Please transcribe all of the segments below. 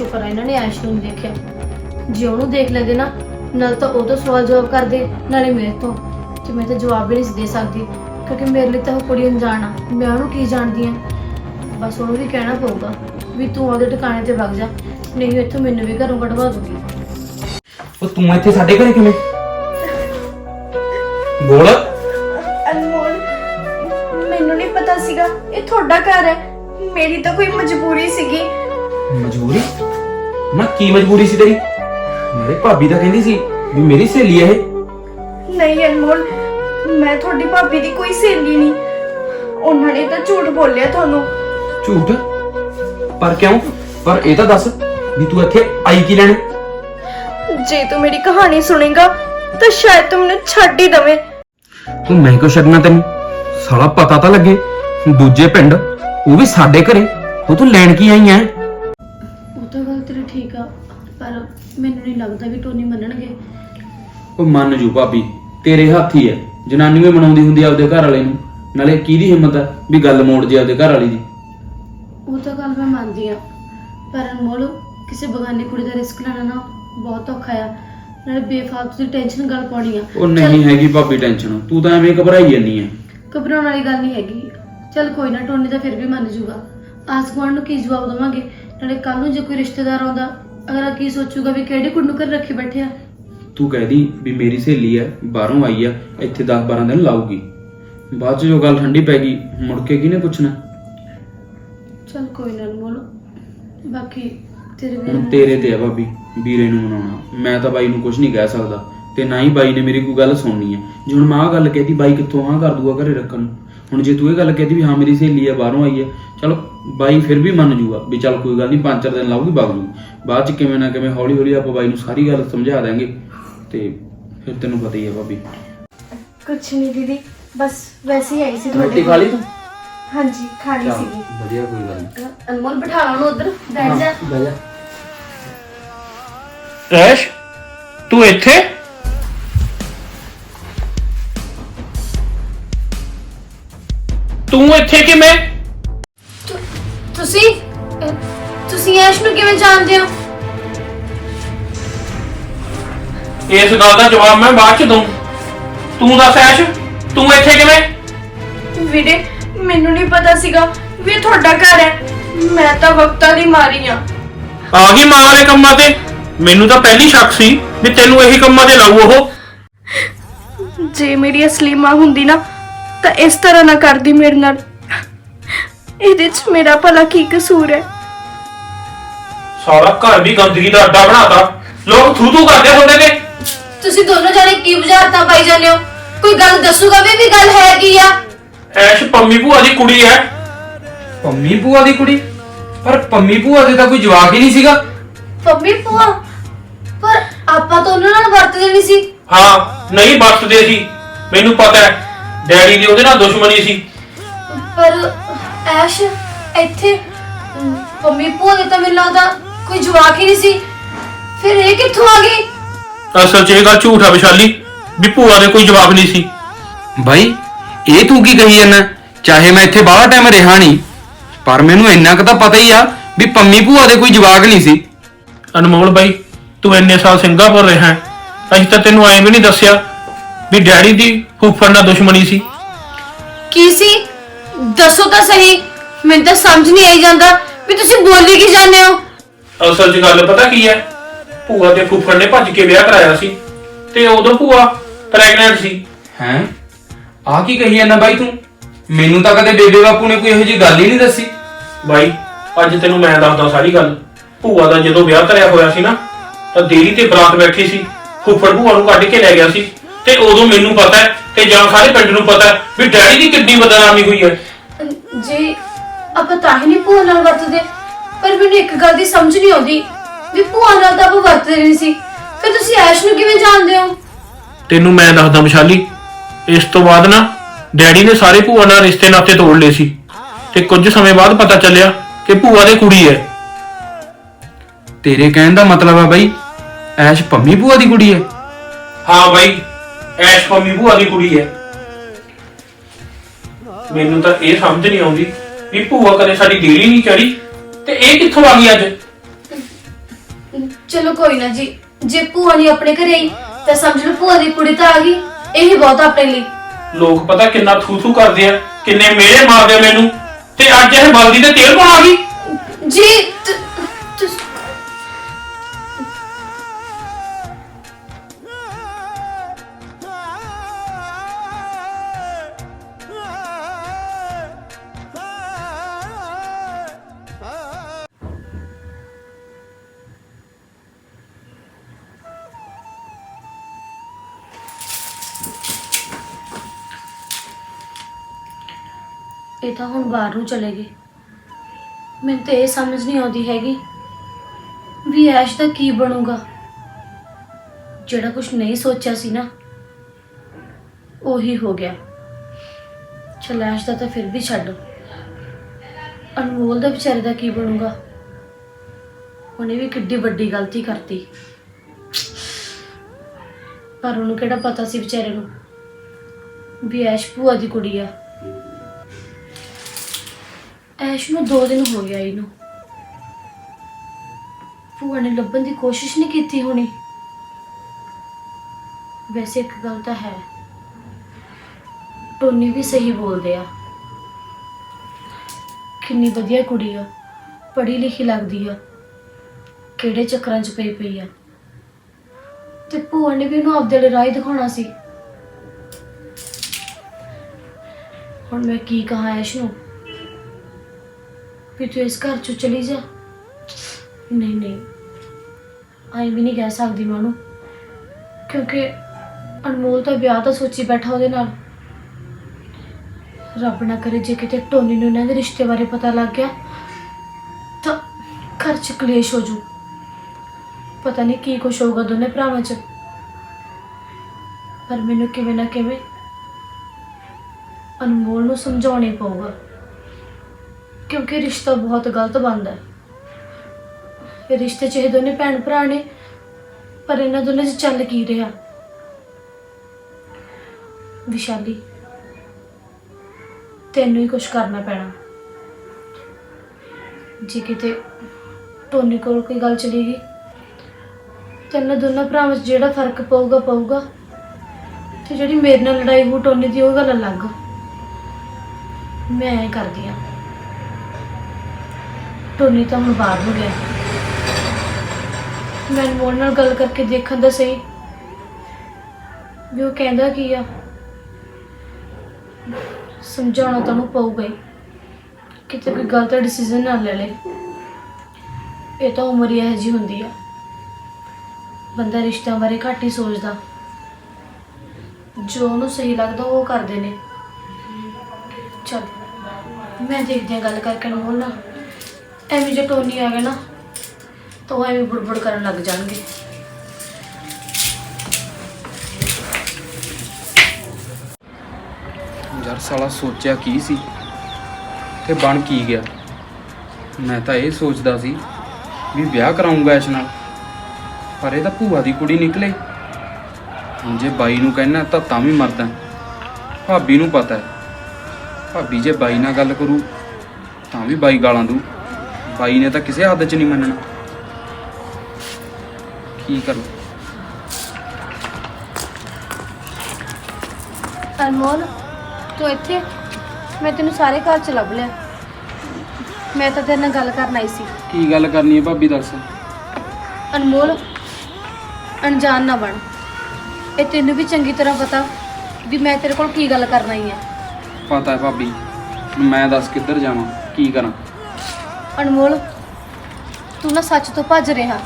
ਸ਼ੁਕਰ ਹੈ ਇਹਨਾਂ ਨੇ ਐਸ਼ ਨੂੰ ਨਹੀਂ ਦੇਖਿਆ। ਜੇ ਉਹਨੂੰ ਦੇਖ ਲੈਂਦੇ ਨਾ ਨਾਲ ਤਾਂ ਉਹ ਤੋਂ ਸਵਾਲ ਜਵਾਬ ਕਰਦੇ ਨਾਲੇ ਮੇਰੇ ਤੋਂ। ਤੇ ਮੈਂ ਤਾਂ ਜਵਾਬ ਵੀ ਨਹੀਂ ਦੇ ਸਕਦੀ ਕਿਉਂਕਿ ਮੇਰੇ ਲਈ ਤਾਂ ਉਹ ਕੁੜੀ ਅਣਜਾਣ ਆ। ਮੈਂ ਉਹਨੂੰ ਕੀ ਜਾਣਦੀ ਆ? ਬਸ ਉਹਨੂੰ ਵੀ ਕਹਿਣਾ ਪਊਗਾ ਵੀ ਤੂੰ ਉਹਦੇ ਟਿਕਾਣੇ ਤੇ ਵਗ ਜਾ ਨਹੀਂ ਇੱਥੋਂ ਮੈਨੂੰ ਵੀ ਘਰੋਂ ਕਢਵਾ ਦੂਗੀ। ਉਹ ਤੂੰ ਇੱਥੇ ਸਾਡੇ ਘਰੇ ਕਿਵੇਂ? ਬੋਲ। ਅਨਮੋਲ ਮੈਨੂੰ ਨਹੀਂ ਪਤਾ ਸੀਗਾ ਇਹ ਤੁਹਾਡਾ ਘਰ ਹੈ। ਮੇਰੀ ਤਾਂ ਕੋਈ ਮਜਬੂਰੀ ਸੀਗੀ। ਮਜਬੂਰੀ? ਨਾ ਕੀ ਮਜਬੂਰੀ ਸੀ ਤੇਰੀ? ਮੇਰੇ ਭਾਬੀ ਤਾਂ ਕਹਿੰਦੀ ਸੀ ਵੀ ਮੇਰੀ ਸਹੇਲੀ ਹੈ ਇਹ। ਨਹੀਂ ਅਨਮੋਲ ਮੈਂ ਤੁਹਾਡੀ ਭਾਬੀ ਦੀ ਕੋਈ ਸਹੇਲੀ ਨਹੀਂ। ਉਹਨਾਂ ਨੇ ਤਾਂ ਝੂਠ ਬੋਲਿਆ ਤੁਹਾਨੂੰ। ਝੂਠ? ਪਰ ਕਿਉਂ? ਪਰ ਇਹ ਤਾਂ ਦੱਸ ਵੀ ਤੂੰ ਇੱਥੇ ਆਈ ਕੀ ਲੈਣ? ਜੇ ਤੂੰ ਮੇਰੀ ਕਹਾਣੀ ਸੁਣੇਗਾ ਤਾਂ ਸ਼ਾਇਦ ਤੂੰ ਮੈਨੂੰ ਛੱਡ ਹੀ ਦਵੇਂ। ਤੂੰ ਮੈਂ ਕਿਉਂ ਛੱਡਣਾ ਤੈਨੂੰ? ਸਾਲਾ ਪਤਾ ਤਾਂ ਲੱਗੇ ਦੂਜੇ ਪਿੰਡ ਉਹ ਵੀ ਸਾਡੇ ਘਰੇ। ਉਹ ਤੂੰ ਲੈਣ ਕੀ ਆਈ ਐ? ਪਰ ਮੈਨੂੰ ਨਹੀਂ ਲੱਗਦਾ ਵੀ ਟੋਨੀ ਮੰਨਣਗੇ। ਉਹ ਮੰਨ ਜੂ ਭਾਬੀ ਤੇਰੇ ਹੱਥ ਹੀ ਐ ਜਨਾਨੀ ਵੀ ਮਨਾਉਂਦੀ ਹੁੰਦੀ ਆ ਆਪਦੇ ਘਰ ਵਾਲੇ ਨੂੰ। ਨਾਲੇ ਕਿਹਦੀ ਹਿੰਮਤ ਐ ਵੀ ਗੱਲ ਮੋੜ ਜੇ ਆਪਦੇ ਘਰ ਵਾਲੀ ਦੀ? ਉਹ ਤਾਂ ਗੱਲ ਮੈਂ ਮੰਨਦੀ ਆ। ਪਰ ਅਨਮੋਲ ਕਿਸੇ ਬਗਾਨੀ ਕੁੜੀ ਦਾ ਰਿਸਕ ਲੈਣਾ ਨਾ ਬਹੁਤ ਔਖਾ ਆ। ਨਾਲੇ ਬੇਫਾਲਤੂ ਦੀ ਟੈਨਸ਼ਨ ਗੱਲ ਪਾਉਣੀ ਆ। ਉਹ ਨਹੀਂ ਹੈਗੀ ਭਾਬੀ ਟੈਨਸ਼ਨ ਤੂੰ ਤਾਂ ਐਵੇਂ ਘਬਰਾਈ ਜਾਨੀ ਐ ਘਬਰਾਉਣ ਵਾਲੀ ਗੱਲ ਨਹੀਂ ਹੈਗੀ। ਚੱਲ ਕੋਈ ਨਾ ਟੋਨੀ ਤਾਂ ਫਿਰ ਵੀ ਮੰਨ ਜੂਗਾ। ਆਸ ਗੁਆਂਢ ਨੂੰ ਕੀ ਜਵਾਬ ਦੇਵਾਂਗੇ? ਨਾਲੇ ਕੱਲ ਨੂੰ ਜੇ ਕੋਈ ਰਿਸ਼ਤੇਦਾਰ ਆਉਂਦਾ ਅਗਲਾ ਕੀ ਸੋਚੂਗਾ ਵੀ ਕਿਹੜੇ ਕੁੜੀ ਨੂੰ ਘਰ ਰੱਖੀ ਬੈਠੇ ਆ? ਤੂੰ ਕਹਿਦੀ ਵੀ ਮੇਰੀ ਸਹੇਲੀ ਐ ਬਾਹਰੋਂ ਆਈ ਆ ਇੱਥੇ 10 12 ਦਿਨ ਲਾਊਗੀ। ਬਾਅਦ ਚ ਜੋ ਗੱਲ ਠੰਡੀ ਪੈ ਗਈ ਮੁੜ ਕੇ ਕਿਹਨੇ ਪੁੱਛਣਾ? ਚੱਲ ਕੋਈ ਨਾ ਅਨਮੋਲ ਬਾਕੀ ਤੇਰੇ ਹੁਣ ਤੇਰੇ ਤੇ ਆ ਭਾਬੀ ਵੀਰੇ ਨੂੰ ਮਨਾਉਣਾ। ਮੈਂ ਤਾਂ ਬਾਈ ਨੂੰ ਕੁਝ ਨਹੀਂ ਕਹਿ ਸਕਦਾ ਤੇ ਨਾ ਹੀ ਬਾਈ ਨੇ ਮੇਰੀ ਕੋਈ ਗੱਲ ਸੁਣਨੀ ਹੈ ਜੇ ਹੁਣ ਮੈਂ ਆਹ ਗੱਲ ਕਹਿਤੀ ਬਾਈ ਕਿੱਥੋਂ ਹਾਂ ਕਰ ਦੂਗਾ ਘਰੇ ਰੱਖਣ ਨੂੰ? ਹੁਣ ਜੇ ਤੂੰ ਇਹ ਗੱਲ ਕਹਿਤੀ ਵੀ ਹਾਂ ਮੇਰੀ ਸਹੇਲੀ ਆ ਬਾਹਰੋਂ ਆਈ ਹੈ ਚਲ ਬਾਈ ਫਿਰ ਵੀ ਮੰਨ ਜੂਗਾ ਵੀ ਚੱਲ ਕੋਈ ਗੱਲ ਨਹੀਂ ਪੰਜ ਚਾਰ ਦਿਨ ਲਾਊਗੀ ਵਗ ਜੂ। ਬਾਅਦ ਚ ਕਿਵੇਂ ਨਾ ਕਿਵੇਂ ਹੌਲੀ ਹੌਲੀ ਆਪਾਂ ਬਾਈ ਨੂੰ ਸਾਰੀ ਗੱਲ ਸਮਝਾ ਦਾਂਗੇ ਤੇ ਫਿਰ ਤੈਨੂੰ ਪਤਾ ਹੀ ਹੈ ਭਾਬੀ। ਕੁਛ ਨਹੀਂ ਦੀਦੀ ਬਸ ਵੈਸੇ ਹੀ ਆਈ ਸੀ ਰੋਟੀ ਖਾ ਲਈ ਤੂੰ? ਹਾਂਜੀ ਖਾ ਲਈ ਚੱਲ, ਸੀਗੀ। ਵਧੀਆ ਕੋਈ ਗੱਲ ਨਹੀਂ। ਅਨਮੋਲ ਬਿਠਾ ਲਾ ਉਹਨੂੰ ਉਧਰ ਬੈਠ ਜਾ। ਬਹਿ ਜਾ। ਐਸ਼ ਤੂੰ ਇੱਥੇ? ਤੂੰ ਇੱਥੇ ਕਿਵੇਂ? ਤੁਸੀਂ? ਅਹ, ਤੁਸੀਂ ਐਸ਼ ਨੂੰ ਕਿਵੇਂ ਜਾਣਦੇ ਹੋ? ਇਸ ਗੱਲ ਦਾ ਜਵਾਬ ਮੈਂ ਬਾਅਦ ਚ ਦਊਂ। ਤੂੰ ਦੱਸ ਐਸ਼ ਤੂੰ ਇੱਥੇ ਕਿਵੇਂ? ਵੀਰੇ ਮੈਨੂੰ ਨਹੀਂ ਪਤਾ ਸੀਗਾ ਵੀ ਇਹ ਤੁਹਾਡਾ ਘਰ ਹੈ। ਮੈਂ ਤਾਂ ਵਕਤਾਂ ਦੀ ਮਾਰੀ ਆ ਆ ਗਈ ਮਾਂ ਵਾਲੇ ਕੰਮਾਂ ਤੇ। ਮੈਨੂੰ ਤਾਂ ਪਹਿਲੀ ਸ਼ੱਕ ਸੀ ਵੀ ਤੈਨੂੰ ਇਹੀ ਕੰਮਾਂ ਤੇ ਲਾਊ ਉਹ। ਜੇ ਮੇਰੀ ਅਸਲੀ ਮਾਂ ਹੁੰਦੀ ਨਾ ਤਾਂ ਇਸ ਤਰ੍ਹਾਂ ਨਾ ਕਰਦੀ ਮੇਰੇ ਨਾਲ। ਇਹਦੇ 'ਚ ਮੇਰਾ ਭਲਾ ਕੀ ਕਸੂਰ ਹੈ? ਸਾਰਾ ਘਰ ਵੀ ਗੰਦਗੀ ਦਾ ਅੱਡਾ ਬਣਾਤਾ। ਲੋਕ ਥੂ ਥੂ ਕਰਦੇ ਹੁੰਦੇ ਨੇ। ਤੁਸੀਂ ਦੋਨੋਂ ਜਾਣੇ ਕੀ ਬੁਝਾਰਤਾਂ ਪਾਈ ਜਾਂਦੇ ਹੋ? ਕੋਈ ਗੱਲ ਦੱਸੂਗਾ ਵੀ ਵੀ ਗੱਲ ਹੈ ਕੀ ਆ? ਐਸ਼ ਪੰਮੀ ਭੂਆ ਦੀ ਕੁੜੀ ਐ ਪੰਮੀ ਭੂਆ ਦੀ ਕੁੜੀ? ਪਰ ਪੰਮੀ ਭੂਆ ਦੇ ਤਾਂ ਕੋਈ ਜਵਾਬ ਹੀ ਨਹੀਂ ਸੀਗਾ। ਪੰਮੀ ਭੂਆ? ਪਰ ਆਪਾਂ ਤਾਂ ਉਹਨਾਂ ਨਾਲ ਵਰਤਦੇ ਨਹੀਂ ਸੀ। ਹਾਂ ਨਹੀਂ ਵਰਤਦੇ ਸੀ। ਮੈਨੂੰ ਪਤਾ ਹੈ। ਡੈਡੀ ਦੀ ਉਹਦੇ ਨਾਲ ਦੁਸ਼ਮਣੀ ਸੀ। ਪਰ ਐਸ਼ ਇੱਥੇ ਅਮ, ਪੰਮੀ ਦੇ ਤਾਂ ਮੈਨੂੰ ਲੱਗਦਾ ਕੋਈ ਜਵਾਕ ਹੀ ਨਹੀਂ ਸੀ। ਫਿਰ ਇਹ ਕਿੱਥੋਂ ਆ ਗਈ? ਅਸਲ 'ਚ ਇਹ ਗੱਲ ਝੂਠ ਆ ਵਿਸ਼ਾਲੀ ਵੀ ਭੂਆ ਦੇ ਕੋਈ ਜਵਾਬ ਨਹੀਂ ਸੀ। ਬਾਈ ਇਹ ਤੂੰ ਕੀ ਕਹੀ ਜਾਂਦਾ? ਚਾਹੇ ਮੈਂ ਇੱਥੇ ਬਾਹਲਾ ਟਾਈਮ ਰਿਹਾ ਨਹੀਂ ਪਰ ਮੈਨੂੰ ਇੰਨਾ ਕੁ ਤਾਂ ਪਤਾ ਹੀ ਆ ਵੀ ਪੰਮੀ ਭੂਆ ਦੇ ਕੋਈ ਜਵਾਕ ਨਹੀਂ ਸੀ। ਅਨਮੋਲ ਬਾਈ ਤੂੰ ਇੰਨੇ ਸਾਲ ਸਿੰਗਾਪੁਰ ਰਿਹਾ ਹੈ। ਅਸੀਂ ਤਾਂ ਤੈਨੂੰ ਐਂ ਵੀ ਨਹੀਂ ਦੱਸਿਆ ਵੀ ਡੈਡੀ ਦੀ ਫੁੱਫੜ ਨਾਲ ਦੁਸ਼ਮਣੀ ਸੀ। ਕੀ ਸੀ? ਦੱਸੋ ਤਾਂ ਸਹੀ। ਮੈਨੂੰ ਤਾਂ ਸਮਝ ਨਹੀਂ ਆਈ ਜਾਂਦਾ ਵੀ ਤੁਸੀਂ ਬੋਲੀ ਕੀ ਜਾਂਦੇ ਹੋ। ਅਸਲ 'ਚ ਗੱਲ ਪਤਾ ਕੀ ਹੈ? ਭੂਆ ਦੇ ਫੁੱਫੜ ਨੇ ਭੱਜ ਕੇ ਵਿਆਹ ਕਰਾਇਆ ਸੀ ਤੇ ਉਦੋਂ ਭੂਆ ਪ੍ਰੈਗਨੈਂਟ ਸੀ। ਹੈਂ? ਆ ਕੀ ਕਹੀ ਜਾਂਦਾ ਬਾਈ ਤੂੰ? ਮੈਨੂੰ ਤਾਂ ਕਦੇ ਬੇਬੇ ਬਾਪੂ ਨੇ ਕੋਈ ਇਹੋ ਜਿਹੀ ਗੱਲ ਹੀ ਨਹੀਂ ਦੱਸੀ। ਬਾਈ ਅੱਜ ਤੈਨੂੰ ਮੈਂ ਦੱਸਦਾ ਸਾਰੀ ਗੱਲ। ਭੂਆ ਦਾ ਜਦੋਂ ਵਿਆਹ ਕਰਿਆ ਹੋਇਆ ਸੀ ਨਾ ਤਾਂ ਦੇਰੀ ਤੇ ਬਰਾਤ ਬੈਠੀ ਸੀ। ਫੁੱਫੜ ਭੂਆ ਨੂੰ ਕੱਢ ਕੇ ਲੈ ਗਿਆ ਸੀ। ਤੇ ਉਦੋਂ ਮੈਨੂੰ ਪਤਾ ਹੈ ਤੇ ਜਾਂ ਸਾਰੇ ਪਿੰਡ ਨੂੰ ਪਤਾ ਹੈ ਵੀ ਡੈਡੀ ਦੀ ਕਿੰਨੀ ਬਦਨਾਮੀ ਹੋਈ ਹੈ। ਜੀ ਆਪਾਂ ਤਾਂ ਹੀ ਨਹੀਂ ਭੂਆ ਨਾਲ ਵਰਤਦੇ ਪਰ ਮੈਨੂੰ ਇੱਕ ਗੱਲ ਦੀ ਸਮਝ ਨਹੀਂ ਆਉਂਦੀ ਵੀ ਭੂਆ ਨਾਲ ਤਾਂ ਆਪਾਂ ਵਰਤਦੇ ਨਹੀਂ ਸੀ। ਫਿਰ ਤੁਸੀਂ ਐਸ਼ ਨੂੰ ਕਿਵੇਂ ਜਾਣਦੇ ਹੋ? ਤੈਨੂੰ ਮੈਂ ਦੱਸਦਾ ਵਿਸ਼ਾਲੀ ਇਸ ਤੋਂ ਬਾਅਦ ਨਾ ਡੈਡੀ ਨੇ ਸਾਰੇ ਭੂਆ ਨਾਲ ਰਿਸ਼ਤੇ ਨਾਤੇ ਤੋੜ ਲਏ ਸੀ। ਤੇ ਕੁਝ ਸਮੇਂ ਬਾਅਦ ਪਤਾ ਚੱਲਿਆ ਕਿ ਭੂਆ ਦੇ ਕੁੜੀ ਹੈ। ਤੇਰੇ ਕਹਿਣ ਦਾ ਮਤਲਬ ਆ ਬਾਈ ਐਸ਼ ਪੰਮੀ ਭੂਆ ਦੀ ਕੁੜੀ ਹੈ। ਹਾਂ ਬਾਈ ਐਸ਼ ਪੰਮੀ ਭੂਆ ਦੀ ਕੁੜੀ ਹੈ। ਮੈਨੂੰ ਤਾਂ ਇਹ ਸਮਝ ਨਹੀਂ ਆਉਂਦੀ ਵੀ ਭੂਆ ਕਦੇ ਸਾਡੀ ਦੇਰੀ ਨਹੀਂ ਚੜੀ ਤੇ ਇਹ ਕਿੱਥੋਂ ਆ ਗਈ ਅੱਜ? ਚਲੋ ਕੋਈ ਨਾ ਜੀ ਜੇ ਭੂਆ ਨਹੀਂ ਆਪਣੇ ਘਰੇ ਆਈ ਤਾਂ ਸਮਝ ਲਓ ਭੂਆ ਦੀ ਕੁੜੀ ਤਾਂ ਆ ਗਈ ਇਹੀ ਬਹੁਤ ਆ ਆਪਣੇ ਲਈ। ਲੋਕ ਪਤਾ ਕਿੰਨਾ ਥੂ ਥੂ ਕਰਦੇ ਆ ਕਿੰਨੇ ਮੇਲੇ ਮਾਰਦੇ ਆ ਮੈਨੂੰ ਤੇ ਅੱਜ ਇਹ ਬਲਦੀ ਤੇ ਤੇਲ ਪਾਉਣ ਆ ਗਈ? ਜੀ ਤਾਂ ਹੁਣ ਬਾਹਰ ਨੂੰ ਚਲੇ ਗਏ। ਮੈਨੂੰ ਤਾਂ ਇਹ ਸਮਝ ਨਹੀਂ ਆਉਂਦੀ ਹੈਗੀ ਵੀ ਐਸ਼ ਦਾ ਕੀ ਬਣੂਗਾ। ਜਿਹੜਾ ਕੁਝ ਨਹੀਂ ਸੋਚਿਆ ਸੀ ਨਾ, ਉਹੀ ਹੋ ਗਿਆ। ਚਲ ਐਸ਼ ਦਾ ਤਾਂ ਫਿਰ ਵੀ ਛੱਡ। ਅਨਮੋਲ ਦਾ ਵਿਚਾਰੇ ਦਾ ਕੀ ਬਣੂਗਾ? ਉਹਨੇ ਵੀ ਕਿੱਡੀ ਵੱਡੀ ਗਲਤੀ ਕਰਤੀ। ਪਰ ਉਹਨੂੰ ਕਿਹੜਾ ਪਤਾ ਸੀ ਵਿਚਾਰੇ ਨੂੰ ਵੀ ਐਸ਼ ਭੂਆ ਦੀ ਕੁੜੀ ਆ। ਐਸ਼ ਨੂੰ ਦੋ ਦਿਨ ਹੋ ਗਿਆ ਇਹਨੂੰ ਭੂਆ ਨੇ ਲੱਭਣ ਦੀ ਕੋਸ਼ਿਸ਼ ਨਹੀਂ ਕੀਤੀ ਹੋਣੀ। ਵੈਸੇ ਇੱਕ ਗੱਲ ਤਾਂ ਹੈ। ਟੋਨੀ ਵੀ ਸਹੀ ਬੋਲਦੇ ਆ। ਕਿੰਨੀ ਵਧੀਆ ਕੁੜੀ ਆ। ਪੜ੍ਹੀ ਲਿਖੀ ਲੱਗਦੀ ਆ। ਕਿਹੜੇ ਚੱਕਰਾਂ 'ਚ ਪਈ ਪਈ ਆ। ਤੇ ਭੂਆ ਨੇ ਵੀ ਉਹਨੂੰ ਆਪਦੇ ਲਈ ਰਾਹ ਹੀ ਦਿਖਾਉਣਾ ਸੀ। ਹੁਣ ਮੈਂ ਕੀ ਕਹਾਂ ਐਸ਼ ਨੂੰ? ਵੀ ਤੂੰ ਇਸ ਘਰ ਚੋਂ ਚਲੀ ਜਾ। ਨਹੀਂ ਨਹੀਂ। ਆਈ ਵੀ ਨਹੀਂ ਕਹਿ ਸਕਦੀ ਮੈਂ ਉਹਨੂੰ। ਕਿਉਂਕਿ ਅਨਮੋਲ ਤਾਂ ਵਿਆਹ ਤਾਂ ਸੋਚੀ ਬੈਠਾ ਉਹਦੇ ਨਾਲ। ਰੱਬ ਨਾ ਕਰੇ ਜੇ ਕਿਤੇ ਟੋਨੀ ਨੂੰ ਇਹਨਾਂ ਦੇ ਰਿਸ਼ਤੇ ਬਾਰੇ ਪਤਾ ਲੱਗ ਗਿਆ, ਤਾਂ ਘਰ ਚ ਕਲੇਸ਼ ਹੋ ਜੂ ਪਤਾ ਨਹੀਂ ਕੀ ਕੁਛ ਹੋਊਗਾ ਦੋਨੇ ਭਰਾਵਾਂ ਚ। ਪਰ ਮੈਨੂੰ ਕਿਵੇਂ ਨਾ ਕਿਵੇਂ ਅਨਮੋਲ ਨੂੰ ਸਮਝਾਉਣਾ ਹੀ ਪਊਗਾ। ਕਿਉਂਕਿ ਰਿਸ਼ਤਾ ਬਹੁਤ ਗਲਤ ਬਣਦਾ ਹੈ। ਰਿਸ਼ਤੇ ਚ ਇਹ ਦੋਨੇ ਭੈਣ ਭਰਾ ਨੇ, ਪਰ ਇਹਨਾਂ ਦੋਨਾਂ ਚ ਚੱਲ ਕੀ ਰਿਹਾ? ਵਿਸ਼ਾਲੀ, ਤੈਨੂੰ ਹੀ ਕੁਝ ਕਰਨਾ ਪੈਣਾ। ਜੇ ਕਿਤੇ ਟੋਨੀ ਕੋਲ ਕੋਈ ਗੱਲ ਚਲੀ ਗਈ, ਤੇ ਦੋਨਾਂ ਭਰਾਵਾਂ 'ਚ ਜਿਹੜਾ ਫ਼ਰਕ ਪਊਗਾ ਪਊਗਾ। ਤੇ ਜਿਹੜੀ ਮੇਰੇ ਨਾਲ ਲੜਾਈ ਹੋ ਟੋਨੀ ਦੀ, ਉਹ ਗੱਲ ਅਲੱਗ। ਮੈਂ ਐਂ ਕਰਦੀ ਆ ਟੋਨੀ ਤਾਂ ਹੁਣ ਬਾਹਰ ਹੋ ਗਿਆ। ਮੈਂ ਅਨਮੋਲ ਨਾਲ ਗੱਲ ਕਰਕੇ ਦੇਖਣ ਦਾ ਸਹੀ। ਵੀ ਉਹ ਕਹਿੰਦਾ ਕੀ ਆ? ਸਮਝਾਉਣਾ ਤਾਂ ਉਹਨੂੰ ਪਊਗਾ ਹੀ ਕਿਤੇ ਕੋਈ ਗਲਤ ਡਿਸੀਜਨ ਨਾ ਲੈ ਲੇ। ਇਹ ਤਾਂ ਉਮਰ ਹੀ ਇਹੋ ਜਿਹੀ ਹੁੰਦੀ ਆ। ਬੰਦਾ ਰਿਸ਼ਤਿਆਂ ਬਾਰੇ ਘੱਟ ਹੀ ਸੋਚਦਾ। ਜੋ ਉਹਨੂੰ ਸਹੀ ਲੱਗਦਾ ਉਹ ਕਰਦੇ ਨੇ। ਚਲ, ਮੈਂ ਦੇਖਦੀ ਹਾਂ ਗੱਲ ਕਰਕੇ ਅਨਮੋਲ ਨਾਲ ਐਵੇਂ ਜੇ ਟੋਨੀ ਆ ਗਿਆ ਨਾ, ਤਾਂ ਉਹ ਐਵੇਂ ਬੁੜਬੁੜ ਕਰਨ ਲੱਗ ਜਾਣਗੇ। ਯਾਰ ਸਾਲਾ ਸੋਚਿਆ ਕੀ ਸੀ? ਤੇ ਬਣ ਕੀ ਗਿਆ? ਮੈਂ ਤਾਂ ਇਹ ਸੋਚਦਾ ਸੀ ਵੀ ਵਿਆਹ ਕਰਾਉਂਗਾ ਇਸ ਨਾਲ, ਪਰ ਇਹ ਤਾਂ ਭੂਆ ਦੀ ਕੁੜੀ ਨਿਕਲੇ। ਹੁਣ ਜੇ ਬਾਈ ਨੂੰ ਕਹਿਣਾ ਤਾਂ ਤਾਂ ਵੀ ਮਰਦਾ। ਭਾਬੀ ਨੂੰ ਪਤਾ ਹੈ। ਭਾਬੀ ਜੇ ਬਾਈ ਨਾਲ ਗੱਲ ਕਰੂ, ਤਾਂ ਵੀ ਬਾਈ ਗਾਲਾਂ ਦੂ ਬਾਈ ਨੇ ਤਾਂ ਕਿਸੇ ਹੱਦ 'ਚ ਨਹੀਂ ਮੰਨਣਾ। ਕੀ ਕਰਾਂ? ਅਨਮੋਲ ਤੂੰ ਇੱਥੇ? ਮੈਂ ਤੈਨੂੰ ਸਾਰੇ ਘਰ ਚ ਲੱਭ ਲਿਆ। ਮੈਂ ਤਾਂ ਤੇਰੇ ਨਾਲ ਗੱਲ ਕਰਨ ਆਈ ਸੀ। ਕੀ ਗੱਲ ਕਰਨੀ ਹੈ ਭਾਬੀ ਦੱਸ। ਅਨਮੋਲ ਅਣਜਾਣ ਨਾ ਬਣ। ਇਹ ਤੈਨੂੰ ਵੀ ਚੰਗੀ ਤਰ੍ਹਾਂ ਪਤਾ ਵੀ ਮੈਂ ਤੇਰੇ ਕੋਲ ਕੀ ਗੱਲ ਕਰਨ ਆਈ ਆ ਪਤਾ ਹੈ ਭਾਬੀ ਹੁਣ ਮੈਂ ਦੱਸ ਕਿੱਧਰ ਜਾਵਾਂ ਕੀ ਕਰਾਂ। ਅਨਮੋਲ ਤੂੰ ਨਾ ਸੱਚ ਤੋਂ ਭੱਜ ਰਿਹਾ।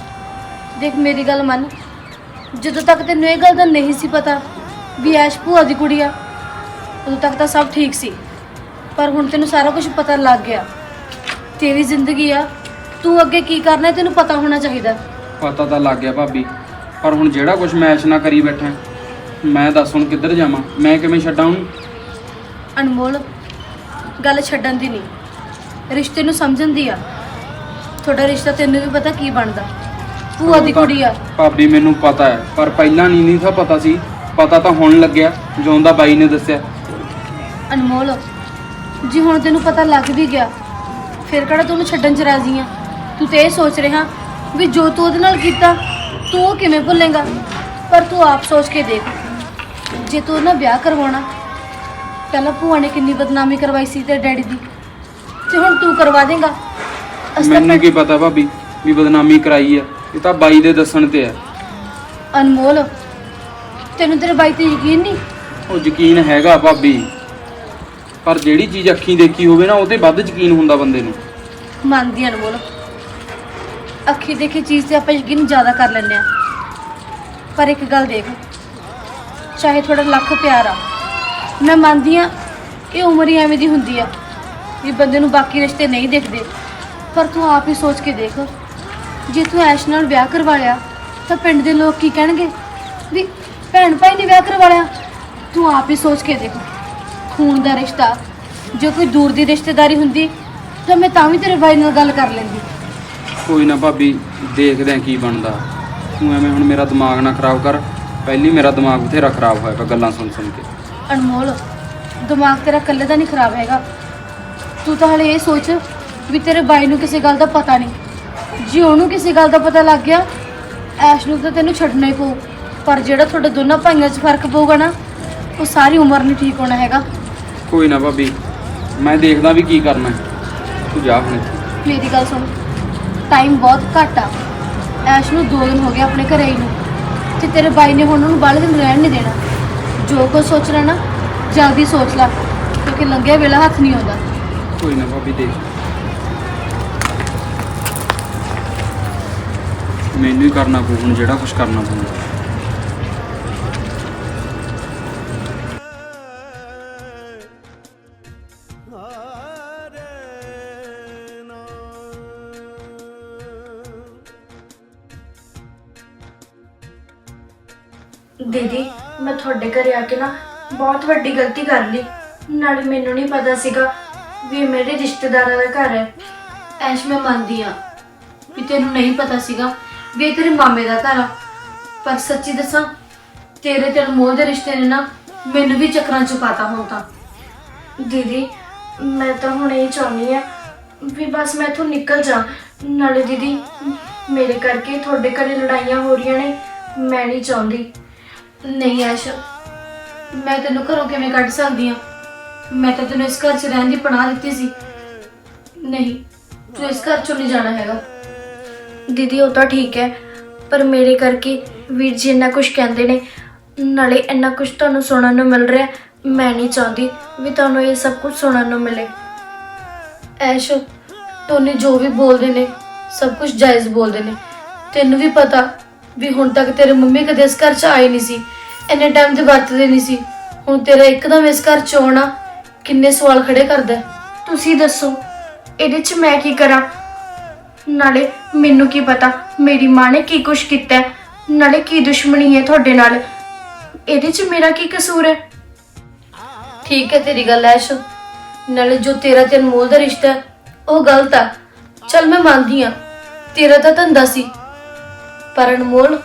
ਦੇਖ ਮੇਰੀ ਗੱਲ ਮੰਨ। ਜਦੋਂ ਤੱਕ ਤੈਨੂੰ ਇਹ ਗੱਲ ਦਾ ਨਹੀਂ ਸੀ ਪਤਾ ਵੀ ਐਸ਼ ਭੂਆ ਦੀ ਕੁੜੀ ਆ ਉਦੋਂ ਤੱਕ ਤਾਂ ਸਭ ਠੀਕ ਸੀ। ਪਰ ਹੁਣ ਤੈਨੂੰ ਸਾਰਾ ਕੁਝ ਪਤਾ ਲੱਗ ਗਿਆ। ਤੇਰੀ ਜ਼ਿੰਦਗੀ ਆ ਤੂੰ ਅੱਗੇ ਕੀ ਕਰਨਾ ਹੈ ਤੈਨੂੰ ਪਤਾ ਹੋਣਾ ਚਾਹੀਦਾ। ਪਤਾ ਤਾਂ ਲੱਗ ਗਿਆ ਭਾਬੀ ਪਰ ਹੁਣ ਜਿਹੜਾ ਕੁਝ ਮੈਂ ਐਸ਼ ਨਾ ਕਰੀ ਬੈਠਾ ਮੈਂ ਦੱਸ ਹੁਣ ਕਿੱਧਰ ਜਾਵਾਂ ਮੈਂ ਕਿਵੇਂ ਛੱਡਾਂ ਉਹਨੂੰ? ਅਨਮੋਲ ਗੱਲ ਛੱਡਣ ਦੀ ਨਹੀਂ। ਰਿਸ਼ਤੇ ਨੂੰ ਸਮਝਣ ਦੀ ਆ। ਤੁਹਾਡਾ ਰਿਸ਼ਤਾ ਤੈਨੂੰ ਵੀ ਪਤਾ ਕੀ ਬਣਦਾ। ਭੂਆ ਦੀ ਕੁੜੀ ਆ। ਭਾਬੀ ਮੈਨੂੰ ਪਤਾ ਹੈ ਪਰ ਪਹਿਲਾਂ ਨਹੀਂ ਨਹੀਂ ਤਾਂ ਪਤਾ ਸੀ। ਪਤਾ ਤਾਂ ਹੁਣ ਲੱਗਿਆ ਜਿਉਂ ਦਾ ਬਾਈ ਨੇ ਦੱਸਿਆ। ਅਨਮੋਲ ਜੀ ਹੁਣ ਤੈਨੂੰ ਪਤਾ ਲੱਗ ਵੀ ਗਿਆ ਫਿਰ ਕਿਹੜਾ ਤੂੰ ਉਹਨੂੰ ਛੱਡਣ ਚ ਰਾਜ਼ੀ ਆ? ਤੂੰ ਤੇ ਇਹ ਸੋਚ ਰਿਹਾ ਵੀ ਜੋ ਤੂੰ ਉਹਦੇ ਨਾਲ ਕੀਤਾ ਤੂੰ ਉਹ ਕਿਵੇਂ ਭੁੱਲੇਗਾ? ਪਰ ਤੂੰ ਆਪ ਸੋਚ ਕੇ ਦੇਖ ਜੇ ਤੂੰ ਉਹਦੇ ਨਾਲ ਵਿਆਹ ਕਰਵਾਉਣਾ ਪਹਿਲਾਂ ਭੂਆ ਨੇ ਕਿੰਨੀ ਬਦਨਾਮੀ ਕਰਵਾਈ ਸੀ ਤੇ ਡੈਡੀ ਦੀ। ਤੇ ਹੁਣ ਤੂੰ ਕਰਵਾ ਦੇਂਗਾ। ਅਸੀਂ ਤਾਂ ਮੈਨੂੰ ਕੀ ਪਤਾ ਭਾਬੀ ਵੀ ਬਦਨਾਮੀ ਕਰਾਈ ਆ। ਇਹ ਤਾਂ ਬਾਈ ਦੇ ਦੱਸਣ ਤੇ ਆ। ਅਨਮੋਲ ਤੈਨੂੰ ਤੇਰੇ ਬਾਈ ਤੇ ਯਕੀਨ ਨਹੀਂ? ਉਹ ਯਕੀਨ ਹੈਗਾ ਭਾਬੀ। ਪਰ ਜਿਹੜੀ ਚੀਜ਼ ਅੱਖੀਂ ਦੇਖੀ ਹੋਵੇ ਨਾ ਉਹ ਤੇ ਵੱਧ ਯਕੀਨ ਹੁੰਦਾ ਬੰਦੇ ਨੂੰ। ਮੰਨਦੀ ਹਾਂ ਅਨਮੋਲ। ਅੱਖੀ ਦੇਖੀ ਚੀਜ਼ ਤੇ ਆਪਾਂ ਯਕੀਨ ਜ਼ਿਆਦਾ ਕਰ ਲੈਂਦੇ ਆ। ਪਰ ਇੱਕ ਗੱਲ ਦੇਖ ਚਾਹੇ ਤੁਹਾਡਾ ਲੱਖ ਪਿਆਰ ਆ ਮੈਂ ਮੰਨਦੀ ਆ ਇਹ ਉਮਰ ਹੀ ਐਵੇਂ ਦੀ ਹੁੰਦੀ ਆ। ਵੀ ਬੰਦੇ ਨੂੰ ਬਾਕੀ ਰਿਸ਼ਤੇ ਨਹੀਂ ਦੇਖਦੇ। ਪਰ ਤੂੰ ਆਪ ਹੀ ਸੋਚ ਕੇ ਦੇਖ ਜੇ ਤੂੰ ਐਸ਼ ਨਾਲ ਵਿਆਹ ਕਰਵਾ ਲਿਆ ਤਾਂ ਪਿੰਡ ਦੇ ਲੋਕ ਕੀ ਕਹਿਣਗੇ? ਵੀ ਭੈਣ ਭਾਈ ਨੇ ਵਿਆਹ ਕਰਵਾ ਲਿਆ। ਤੂੰ ਆਪ ਹੀ ਸੋਚ ਕੇ ਦੇਖ ਖੂਨ ਦਾ ਰਿਸ਼ਤਾ ਜੇ ਕੋਈ ਦੂਰ ਦੀ ਰਿਸ਼ਤੇਦਾਰੀ ਹੁੰਦੀ ਤਾਂ ਮੈਂ ਤਾਂ ਵੀ ਤੇਰੇ ਭਾਈ ਨਾਲ ਗੱਲ ਕਰ ਲੈਂਦੀ। ਕੋਈ ਨਾ ਭਾਬੀ ਦੇਖਦੇ ਆ ਕੀ ਬਣਦਾ। ਤੂੰ ਐਵੇਂ ਹੁਣ ਮੇਰਾ ਦਿਮਾਗ ਨਾ ਖਰਾਬ ਕਰ। ਪਹਿਲੀ ਮੇਰਾ ਦਿਮਾਗ ਬਥੇਰਾ ਖਰਾਬ ਹੋਇਆ ਪਿਆ ਗੱਲਾਂ ਸੁਣ ਸੁਣ ਕੇ। ਅਨਮੋਲ ਦਿਮਾਗ ਤੇਰਾ ਇਕੱਲੇ ਦਾ ਨਹੀਂ ਖਰਾਬ ਹੈਗਾ। ਤੂੰ ਤਾਂ ਹਲੇ ਇਹ ਸੋਚ ਵੀ ਤੇਰੇ ਬਾਈ ਨੂੰ ਕਿਸੇ ਗੱਲ ਦਾ ਪਤਾ ਨਹੀਂ। ਜੇ ਉਹਨੂੰ ਕਿਸੇ ਗੱਲ ਦਾ ਪਤਾ ਲੱਗ ਗਿਆ ਐਸ਼ ਨੂੰ ਤਾਂ ਤੈਨੂੰ ਛੱਡਣਾ ਹੀ ਪਊ। ਪਰ ਜਿਹੜਾ ਤੁਹਾਡੇ ਦੋਨਾਂ ਭਾਈਆਂ 'ਚ ਫ਼ਰਕ ਪਊਗਾ ਨਾ ਉਹ ਸਾਰੀ ਉਮਰ ਨਹੀਂ ਠੀਕ ਹੋਣਾ ਹੈਗਾ। ਕੋਈ ਨਾ ਭਾਬੀ ਮੈਂ ਦੇਖਦਾ ਵੀ ਕੀ ਕਰਨਾ ਹੈ। ਤੂੰ ਜਾ ਹੁਣ ਇੱਥੋਂ। ਮੇਰੀ ਗੱਲ ਸੁਣ ਟਾਈਮ ਬਹੁਤ ਘੱਟ ਆ। ਐਸ਼ ਨੂੰ 2 ਦਿਨ ਹੋ ਗਏ ਆਪਣੇ ਘਰੇ ਆਈ ਨੂੰ। ਤੇ ਤੇਰੇ ਬਾਈ ਨੇ ਹੁਣ ਉਹਨੂੰ ਬਾਹਲੇ ਦਿਨ ਰਹਿਣ ਨਹੀਂ ਦੇਣਾ। ਜੋ ਕੁਝ ਸੋਚਣਾ ਨਾ ਜਲਦੀ ਸੋਚ ਲੈ ਕਿਉਂਕਿ ਲੰਘਿਆ ਵੇਲਾ ਹੱਥ ਨਹੀਂ ਆਉਂਦਾ। ਕੋਈ ਨਾ ਭਾਬੀ, ਦੇਖ। ਮੈਨੂੰ ਹੀ ਕਰਨਾ ਪਊ, ਹੁਣ ਜਿਹੜਾ ਕੁਝ ਕਰਨਾ ਪਊਗਾ। ਦੀਦੀ, ਮੈਂ ਤੁਹਾਡੇ ਘਰੇ ਆ ਕੇ ਨਾ ਬਹੁਤ ਵੱਡੀ ਗਲਤੀ ਕਰ ਲਈ। ਨਾਲੇ ਮੈਨੂੰ ਨਹੀਂ ਪਤਾ ਸੀਗਾ ਵੀ ਮੇਰੇ ਰਿਸ਼ਤੇਦਾਰਾਂ ਦਾ ਘਰ ਹੈ। ਐਸ਼ ਮੈਂ ਮੰਨਦੀ ਆ ਵੀ ਤੈਨੂੰ ਨਹੀਂ ਪਤਾ ਸੀਗਾ ਵੀ ਇਹ ਤੇਰੇ ਮਾਮੇ ਦਾ ਘਰ ਆ। ਪਰ ਸੱਚੀ ਦੱਸਾਂ, ਤੇਰੇ ਤੇ ਅਨਮੋਲ ਦੇ ਰਿਸ਼ਤੇ ਨੇ ਨਾ ਮੈਨੂੰ ਵੀ ਚੱਕਰਾਂ ਚ ਪਾਤਾ ਹੁਣ ਤਾਂ। ਦੀਦੀ, ਮੈਂ ਤਾਂ ਹੁਣ ਇਹ ਚਾਹੁੰਦੀ ਆ ਵੀ ਬਸ ਮੈਂ ਇੱਥੋਂ ਨਿਕਲ ਜਾ। ਨਾਲੇ ਦੀਦੀ, ਮੇਰੇ ਕਰਕੇ ਤੁਹਾਡੇ ਘਰੇ ਲੜਾਈਆਂ ਹੋ ਰਹੀਆਂ ਨੇ, ਮੈਂ ਨਹੀਂ ਚਾਹੁੰਦੀ। ਨਹੀਂ, ਐਸ਼, ਮੈਂ ਤੈਨੂੰ ਘਰੋਂ ਕਿਵੇਂ ਕੱਢ ਸਕਦੀ ਆ ਮੈਂ ਤਾਂ ਤੈਨੂੰ ਇਸ ਘਰ 'ਚ ਰਹਿਣ ਦੀ ਪਨਾਹ ਦਿੱਤੀ ਸੀ। ਨਹੀਂ ਤੂੰ ਇਸ ਘਰ 'ਚੋਂ ਨਹੀਂ ਜਾਣਾ ਹੈਗਾ। ਦੀਦੀ ਉਹ ਤਾਂ ਠੀਕ ਹੈ ਪਰ ਮੇਰੇ ਕਰਕੇ ਵੀਰ ਜੀ ਇੰਨਾ ਕੁਝ ਕਹਿੰਦੇ ਨੇ ਨਾਲੇ ਇੰਨਾ ਕੁਝ ਤੁਹਾਨੂੰ ਸੁਣਨ ਨੂੰ ਮਿਲ ਰਿਹਾ ਮੈਂ ਨਹੀਂ ਚਾਹੁੰਦੀ ਵੀ ਤੁਹਾਨੂੰ ਇਹ ਸਭ ਕੁਝ ਸੁਣਨ ਨੂੰ ਮਿਲੇ। ਐਸ਼ ਟੋਨੀ ਜੋ ਵੀ ਬੋਲਦੇ ਨੇ ਸਭ ਕੁਝ ਜਾਇਜ਼ ਬੋਲਦੇ ਨੇ। ਤੈਨੂੰ ਵੀ ਪਤਾ ਵੀ ਹੁਣ ਤੱਕ ਤੇਰੇ ਮੰਮੀ ਕਦੇ ਇਸ ਘਰ 'ਚ ਆਏ ਨਹੀਂ ਸੀ ਇੰਨੇ ਟਾਈਮ ਦੇ ਵਰਤਦੇ ਨਹੀਂ ਸੀ। ਹੁਣ ਤੇਰਾ ਇੱਕਦਮ ਇਸ ਘਰ 'ਚ ਆਉਣਾ ਕਿੰਨੇ ਸਵਾਲ ਖੜੇ ਕਰਦਾ ਹੈ। ਤੁਸੀਂ ਦੱਸੋ ਇਹਦੇ 'ਚ ਮੈਂ ਕੀ ਕਰਾਂ? ਨਾਲੇ ਮੈਨੂੰ ਕੀ ਪਤਾ ਮੇਰੀ ਮਾਂ ਨੇ ਕੀ ਕੁਛ ਕੀਤਾ ਹੈ, ਨਾਲੇ ਕੀ ਦੁਸ਼ਮਣੀ ਹੈ ਤੁਹਾਡੇ ਨਾਲ? ਇਹਦੇ 'ਚ ਮੇਰਾ ਕੀ ਕਸੂਰ ਹੈ? ਠੀਕ ਹੈ ਤੇਰੀ ਗੱਲ ਐਸ਼। ਨਾਲੇ ਜੋ ਤੇਰਾ ਤੇ ਅਨਮੋਲ ਦਾ ਰਿਸ਼ਤਾ ਹੈ, ਉਹ ਗਲਤ ਆ। ਚਲ ਮੈਂ ਮੰਨਦੀ ਆ ਤੇਰਾ ਤਾਂ ਧੰਦਾ ਸੀ। ਪਰ ਅਨਮੋਲ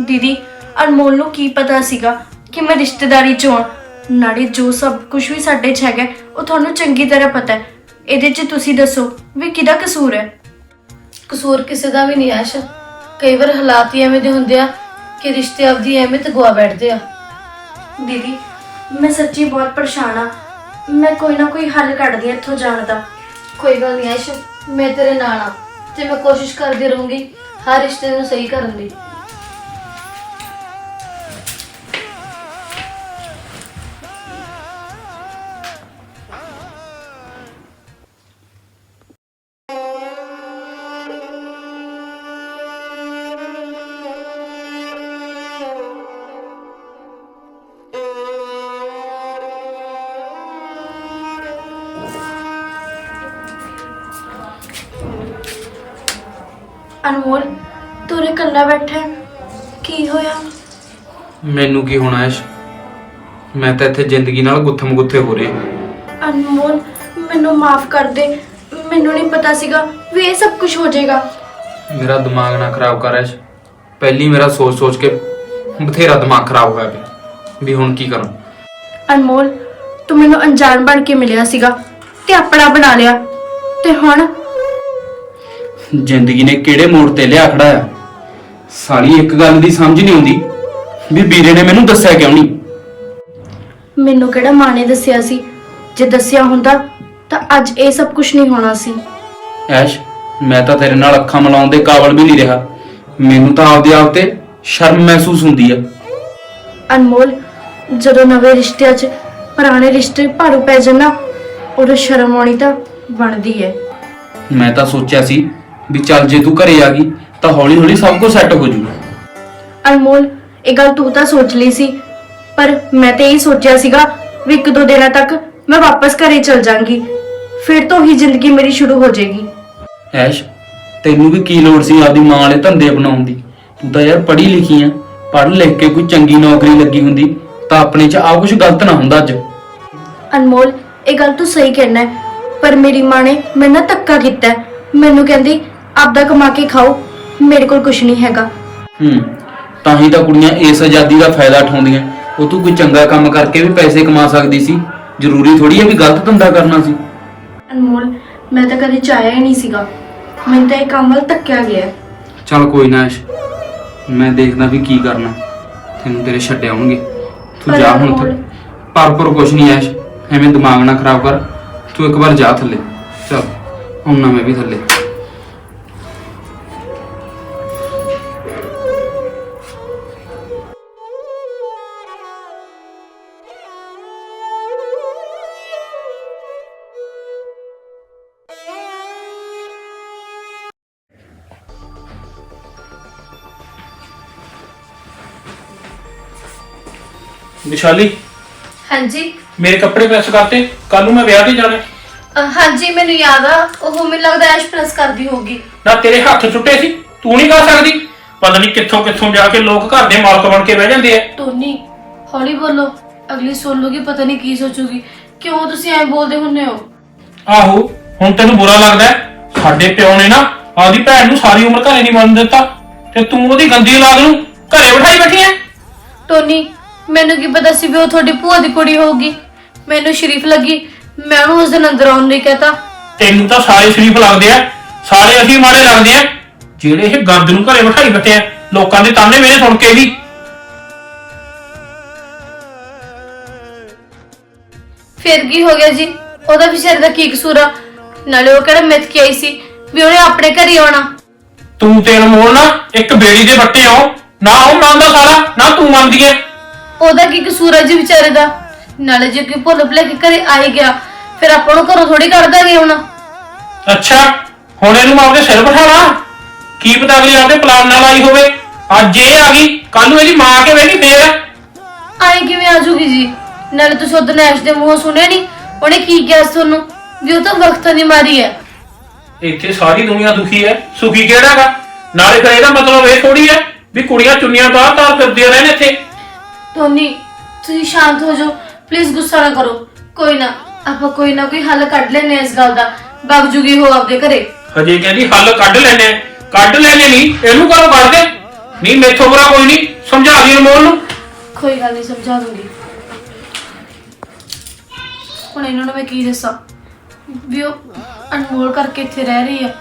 ਦੀਦੀ ਅਨਮੋਲ ਨੂੰ ਕੀ ਪਤਾ ਸੀਗਾ ਕਿ ਮੈਂ ਰਿਸ਼ਤੇਦਾਰੀ ਚ ਹਾਂ ਨਾਲੇ ਜੋ ਸਭ ਕੁਝ ਵੀ ਸਾਡੇ 'ਚ ਹੈਗਾ ਉਹ ਤੁਹਾਨੂੰ ਚੰਗੀ ਤਰ੍ਹਾਂ ਪਤਾ ਹੈ। ਇਹਦੇ 'ਚ ਤੁਸੀਂ ਦੱਸੋ ਵੀ ਕਿਹਦਾ ਕਸੂਰ ਹੈ? ਕਸੂਰ ਕਿਸੇ ਦਾ ਵੀ ਨਹੀਂ ਐਸ਼ ਕਈ ਵਾਰ ਹਾਲਾਤ ਹੀ ਐਵੇਂ ਦੇ ਹੁੰਦੇ ਆ ਕਿ ਰਿਸ਼ਤੇ ਆਪਦੀ ਅਹਿਮੀਅਤ ਗਵਾ ਬੈਠਦੇ ਆ। ਦੀਦੀ ਮੈਂ ਸੱਚੀ ਬਹੁਤ ਪਰੇਸ਼ਾਨ ਆ। ਮੈਂ ਕੋਈ ਨਾ ਕੋਈ ਹੱਲ ਕੱਢਦੀ ਹਾਂ ਇੱਥੋਂ ਜਾਣ ਦਾ। ਕੋਈ ਗੱਲ ਨਹੀਂ ਐਸ਼ ਮੈਂ ਤੇਰੇ ਨਾਲ ਆ ਤੇ ਮੈਂ ਕੋਸ਼ਿਸ਼ ਕਰਦੀ ਰਹੂੰਗੀ ਹਰ ਰਿਸ਼ਤੇ ਨੂੰ ਸਹੀ ਕਰਨ ਦੀ। ਅਨਮੋਲ ਤੂੰ ਰੇ ਇਕੱਲਾ ਬੈਠਾ ਹੈ? ਕੀ ਹੋਇਆ? ਮੈਨੂੰ ਕੀ ਹੋਣਾ ਐਸ਼? ਮੈਂ ਤਾਂ ਇੱਥੇ ਜ਼ਿੰਦਗੀ ਨਾਲ ਗੁੱਥਮ ਗੁੱਥੇ ਹੋ ਰਿਹਾ। ਅਨਮੋਲ ਮੈਨੂੰ ਮਾਫ ਕਰ ਦੇ। ਮੈਨੂੰ ਨਹੀਂ ਪਤਾ ਸੀਗਾ ਵੀ ਇਹ ਸਭ ਕੁਝ ਹੋ ਜਾਏਗਾ। ਮੇਰਾ ਦਿਮਾਗ ਨਾ ਖਰਾਬ ਕਰ ਐਸ਼। ਪਹਿਲੀ ਮੇਰਾ ਸੋਚ ਸੋਚ ਕੇ ਬਥੇਰਾ ਦਿਮਾਗ ਖਰਾਬ ਹੋਇਆ ਪਿਆ। ਵੀ ਹੁਣ ਕੀ ਕਰਾਂ? ਅਨਮੋਲ ਤੂੰ ਮੈਨੂੰ ਅਣਜਾਣ ਬਣ ਕੇ ਮਿਲਿਆ ਸੀਗਾ ਤੇ ਆਪਣਾ ਬਣਾ ਲਿਆ। ਤੇ ਹੁਣ ਜ਼ਿੰਦਗੀ ਨੇ ਕਿਹੜੇ ਮੋੜ ਤੇ ਲਿਆ ਖੜਾਇਆ ਸਾਲੀ ਇੱਕ ਗੱਲ ਦੀ ਸਮਝ ਨਹੀਂ ਆਉਂਦੀ ਵੀ ਵੀਰੇ ਨੇ ਮੈਨੂੰ ਦੱਸਿਆ ਕਿਉਂ ਨਹੀਂ? ਮੈਨੂੰ ਕਿਹੜਾ ਮਾਂ ਨੇ ਦੱਸਿਆ ਸੀ? ਜੇ ਦੱਸਿਆ ਹੁੰਦਾ ਤਾਂ ਅੱਜ ਇਹ ਸਭ ਕੁਝ ਨਹੀਂ ਹੋਣਾ ਸੀ। ਐਸ਼ ਮੈਂ ਤਾਂ ਤੇਰੇ ਨਾਲ ਅੱਖਾਂ ਮਿਲਾਉਣ ਦੇ ਕਾਬਲ ਵੀ ਨਹੀਂ ਰਿਹਾ। ਮੈਨੂੰ ਤਾਂ ਆਪਦੇ ਆਪ ਤੇ ਸ਼ਰਮ ਮਹਿਸੂਸ ਹੁੰਦੀ ਆ। ਅਨਮੋਲ ਜਦੋਂ ਨਵੇਂ ਰਿਸ਼ਤਿਆਂ 'ਚ ਪੁਰਾਣੇ ਰਿਸ਼ਤੇ ਭਾਰੂ ਪੈ ਜਾਣ ਨਾ ਉਦੋਂ ਸ਼ਰਮ ਆਉਣੀ ਤਾਂ ਬਣਦੀ ਹੈ। ਮੈਂ ਤਾਂ ਸੋਚਿਆ ਸੀ ਵੀ ਚੱਲ ਜੇ ਤੂੰ ਘਰੇ ਆ ਗਈ ਤਾਂ ਹੌਲੀ ਹੌਲੀ ਸਭ ਕੁਝ ਸੈੱਟ ਹੋ ਜਾਊਗਾ ਅਨਮੋਲ ਇਹ ਗੱਲ ਤੂੰ ਤਾਂ ਸੋਚ ਲਈ ਸੀ ਪਰ ਮੈਂ ਤੇ ਇਹ ਸੋਚਿਆ ਸੀਗਾ ਵੀ ਇੱਕ ਦੋ ਦਿਨਾਂ ਤੱਕ ਮੈਂ ਵਾਪਸ ਘਰੇ ਚਲ ਜਾਾਂਗੀ ਫਿਰ ਤੋਂ ਹੀ ਜ਼ਿੰਦਗੀ ਮੇਰੀ ਸ਼ੁਰੂ ਹੋ ਜਾਏਗੀ। ਐਸ਼ ਤੈਨੂੰ ਵੀ ਕੀ ਲੋੜ ਸੀ ਆਪਦੀ ਮਾਂ ਵਾਲੇ ਧੰਦੇ ਅਪਣਾਉਣ ਦੀ? ਤੂੰ ਤਾਂ ਯਾਰ ਪੜ੍ਹੀ ਲਿਖੀ ਆ ਪੜ੍ਹ ਲਿਖ ਕੇ ਕੋਈ ਚੰਗੀ ਨੌਕਰੀ ਲੱਗੀ ਹੁੰਦੀ ਤਾਂ ਆਪਣੇ 'ਚ ਆ ਕੁਝ ਗਲਤ ਨਾ ਹੁੰਦਾ ਅੱਜ। ਅਨਮੋਲ ਇਹ ਗੱਲ ਤੂੰ ਸਹੀ ਕਹਿਣਾ ਹੈ ਪਰ ਮੇਰੀ ਮਾਂ ਨੇ ਮੇਰੇ ਨਾਲ ਧੱਕਾ ਕੀਤਾ ਹੈ। ਮੈਨੂੰ ਕਹਿੰਦੀ ਆਪਦਾ ਕਮਾ ਕੇ ਖਾਓ ਮੇਰੇ ਕੋਲ ਕੁਝ ਨਹੀਂ ਹੈਗਾ। ਹੂੰ ਤਾਂ ਹੀ ਤਾਂ ਕੁੜੀਆਂ ਇਸ ਆਜ਼ਾਦੀ ਦਾ ਫਾਇਦਾ ਉਠਾਉਂਦੀਆਂ। ਉਹ ਤੂੰ ਕੋਈ ਚੰਗਾ ਕੰਮ ਕਰਕੇ ਵੀ ਪੈਸੇ ਕਮਾ ਸਕਦੀ ਸੀ। ਜ਼ਰੂਰੀ ਥੋੜੀ ਹੈ ਵੀ ਗਲਤ ਧੰਦਾ ਕਰਨਾ ਸੀ। ਅਨਮੋਲ ਮੈਂ ਤਾਂ ਕਦੇ ਚਾਹਿਆ ਹੀ ਨਹੀਂ ਸੀਗਾ। ਮੈਨੂੰ ਤਾਂ ਇਹ ਕੰਮ ਵੱਲ ਧੱਕਿਆ ਗਿਆ। ਹੈ। ਚੱਲ ਕੋਈ ਨਾ ਐਸ਼ ਮੈਂ ਦੇਖਦਾ ਵੀ ਕੀ ਕਰਨਾ। ਤੈਨੂੰ ਤੇਰੇ ਛੱਡ ਆਉਣਗੇ। ਤੂੰ ਪਰ ਜਾ ਹੁਣ ਅਨਮੋਲ- ਤੇ ਪਰ ਪਰ ਕੁਛ ਨਹੀਂ ਐਸ਼ ਐਵੇਂ ਦਿਮਾਗ ਨਾ ਖਰਾਬ ਕਰ। ਤੂੰ ਇੱਕ ਵਾਰ ਜਾ ਥੱਲੇ। ਚੱਲ ਆਉਣਾ ਮੈਂ ਵੀ ਥੱਲੇ। ਵਿਸ਼ਾਲੀ ਹਾਂਜੀ। ਮੇਰੇ ਕੱਪੜੇ ਪ੍ਰੈਸ ਕਰਤੇ ਕੱਲ ਨੂੰ ਮੈਂ ਵਿਆਹ ਤੇ ਜਾਣਾ। ਹੈ। ਹਾਂਜੀ ਮੈਨੂੰ ਯਾਦ ਆ। ਉਹ ਮੈਨੂੰ ਲੱਗਦਾ ਐਸ਼ ਪ੍ਰੈਸ ਕਰਦੀ ਹੋਗੀ ਨਾ ਤੇਰੇ ਹੱਥ ਛੁੱਟੇ ਸੀ ਤੂੰ ਨਹੀਂ ਕਰ ਸਕਦੀ। ਪਤਾ ਨਹੀਂ ਕਿੱਥੋਂ ਕਿੱਥੋਂ ਜਾ ਕੇ ਲੋਕ ਘਰ ਦੇ ਮਾਲਕ ਬਣ ਕੇ ਬਹਿ ਜਾਂਦੇ ਆ। ਟੋਨੀ ਹੌਲੀ ਬੋਲੋ। ਅਗਲੀ ਸੁਣ ਲੂਗੀ ਪਤਾ ਨਹੀਂ ਕੀ ਸੋਚੂਗੀ। ਕਿਉਂ ਤੁਸੀਂ ਐਂ ਬੋਲਦੇ ਹੁੰਨੇ ਹੋ? ਆਹੋ ਹੁਣ ਤੈਨੂੰ ਬੁਰਾ ਲੱਗਦਾ ਹੈ? ਸਾਡੇ ਪਿਓ ਨੇ ਨਾ ਆਪਦੀ ਭੈਣ ਨੂੰ ਸਾਰੀ ਉਮਰ ਘਰੇ ਨਹੀਂ ਬਣਨ ਦਿੱਤਾ। ਤੇ ਤੂੰ ਉਹਦੀ ਗੰਦੀ ਔਲਾਦ ਨੂੰ ਘਰੇ ਬਿਠਾਈ ਬੈਠੀ ਐ? ਟੋਨੀ ਮੈਨੂੰ ਕੀ ਪਤਾ ਸੀ ਵੀ ਉਹ ਤੁਹਾਡੀ ਭੂਆ ਦੀ ਕੁੜੀ ਹੋਊਗੀ। ਮੈਨੂੰ ਸ਼ਰੀਫ ਲੱਗੀ ਮੈਂ ਉਹਨੂੰ ਉਸ ਦਿਨ ਅੰਦਰ ਆਉਣ ਨਹੀਂ ਕਹਤਾ। ਤੈਨੂੰ ਤਾਂ ਸਾਰੇ ਸ਼ਰੀਫ ਲੱਗਦੇ ਆ ਸਾਰੇ ਅਸੀਂ ਮਾੜੇ ਲੱਗਦੇ ਆ। ਜਿਹੜੇ ਇਹ ਗੰਦ ਨੂੰ ਘਰੇ ਬਿਠਾਈ ਬੈਠੇ ਆ ਲੋਕਾਂ ਦੇ ਤਾਨੇ ਮੇਰੇ ਸੁਣ ਕੇ ਵੀ। ਫਿਰ ਕੀ ਹੋ ਗਿਆ ਜੀ? ਉਹਦਾ ਵਿਚਾਰੇ ਦਾ ਕੀ ਕਸੂਰ ਆ? ਨਾਲੇ ਉਹ ਕਿਹੜਾ ਮਿੱਥ ਕੇ ਆਈ ਸੀ ਵੀ ਉਹਨੇ ਆਪਣੇ ਘਰ ਹੀ ਆਉਣਾ। ਤੂੰ ਤੇ ਅਨਮੋਲ ਨਾ ਇੱਕ ਬੇੜੀ ਦੇ ਬੱਟੇ ਹੋ ਨਾ ਉਹ ਮੰਨਦਾ ਸਾਰਾ ਨਾ ਤੂੰ ਮੰਨਦੀ ਐ। ਉਹਦਾ ਕੀ ਕਸੂਰ ਆ ਜੀ ਵਿਚਾਰੇ ਦਾ? ਨਾਲੇ ਜੇ ਕੋਈ ਭੁੱਲ ਭੁਲੇ ਕੇ ਘਰੇ ਆਈ ਗਿਆ ਫਿਰ ਆਪਾਂ ਨੂੰ ਘਰੋਂ ਥੋੜੀ ਕੱਢ ਦਾਂਗੇ ਹੁਣ। ਅੱਛਾ ਹੁਣ ਇਹਨੂੰ ਮੈਂ ਆਪਦੇ ਸਿਰ ਬਿਠਾਵਾਂ? ਕੀ ਪਤਾ ਅਗਲੀ ਆਪਦੇ ਪਲਾਨ ਨਾਲ ਆਈ ਹੋਵੇ? ਅੱਜ ਇਹ ਆ ਗਈ ਕੱਲ ਨੂੰ ਇਹਦੀ ਮਾਂ ਆ ਕੇ ਵੇਖੀ ਫੇਰ। ਆਏ ਕਿਵੇਂ ਆ ਜੂਗੀ ਜੀ? ਨਾਲੇ ਤੁਸੀਂ ਉਹਦੇ ਨੈਸ਼ ਦੇ ਮੂੰਹੋਂ ਸੁਣਿਆ ਨਹੀਂ ਉਹਨੇ ਕੀ ਕਿਹਾ ਸੀ ਤੁਹਾਨੂੰ ਵੀ ਉਹ ਤਾਂ ਵਕਤਾਂ ਦੀ ਮਾਰੀ ਹੈ। ਇੱਥੇ ਸਾਰੀ ਦੁਨੀਆ ਦੁਖੀ ਹੈ ਸੁਖੀ ਕਿਹੜਾ ਹੈਗਾ ਨਾਲੇ ਫਿਰ ਇਹਦਾ ਮਤਲਬ ਇਹ ਥੋੜੀ ਹੈ ਵੀ ਕੁੜੀਆਂ ਚੁੰਨੀਆਂ ਤਾਰ ਤਾਰ ਫਿਰਦੀਆਂ ਰਹਿਣ ਇੱਥੇ। ਟੋਨੀ ਤੁਸੀਂ ਸ਼ਾਂਤ ਹੋ ਜਾਓ। ਪਲੀਜ਼ ਗੁੱਸਾ ਨਾ ਕਰੋ। ਕੋਈ ਨਾ ਆਪਾਂ ਕੋਈ ਨਾ ਕੋਈ ਹੱਲ ਕੱਢ ਲੈਨੇ ਇਸ ਗੱਲ ਦਾ। ਬਗ ਜੂਗੀ ਹੋ ਆਪਦੇ ਘਰੇ। ਹਜੇ ਕਹਿੰਦੀ ਹੱਲ ਕੱਢ ਆ। ਕੱਢ ਲੈਣੇ ਨਹੀਂ ਇਹਨੂੰ ਕਰੋ ਕੱਢ ਦੇ। ਨਹੀਂ ਮੈਥੋਂ ਬੁਰਾ ਕੋਈ ਨਹੀਂ ਸਮਝਾ ਦੀ ਅਨਮੋਲ ਨੂੰ। ਕੋਈ ਗੱਲ ਨਹੀਂ ਸਮਝਾ ਦੂੰਗੀ। ਹੁਣ ਇਹਨਾਂ ਨੂੰ ਮੈਂ ਕੀ ਦੱਸਾਂ? ਵੀ ਉਹ ਅਨਮੋਲ ਕਰਕੇ ਇੱਥੇ ਰਹਿ ਰਹੀ ਹੈ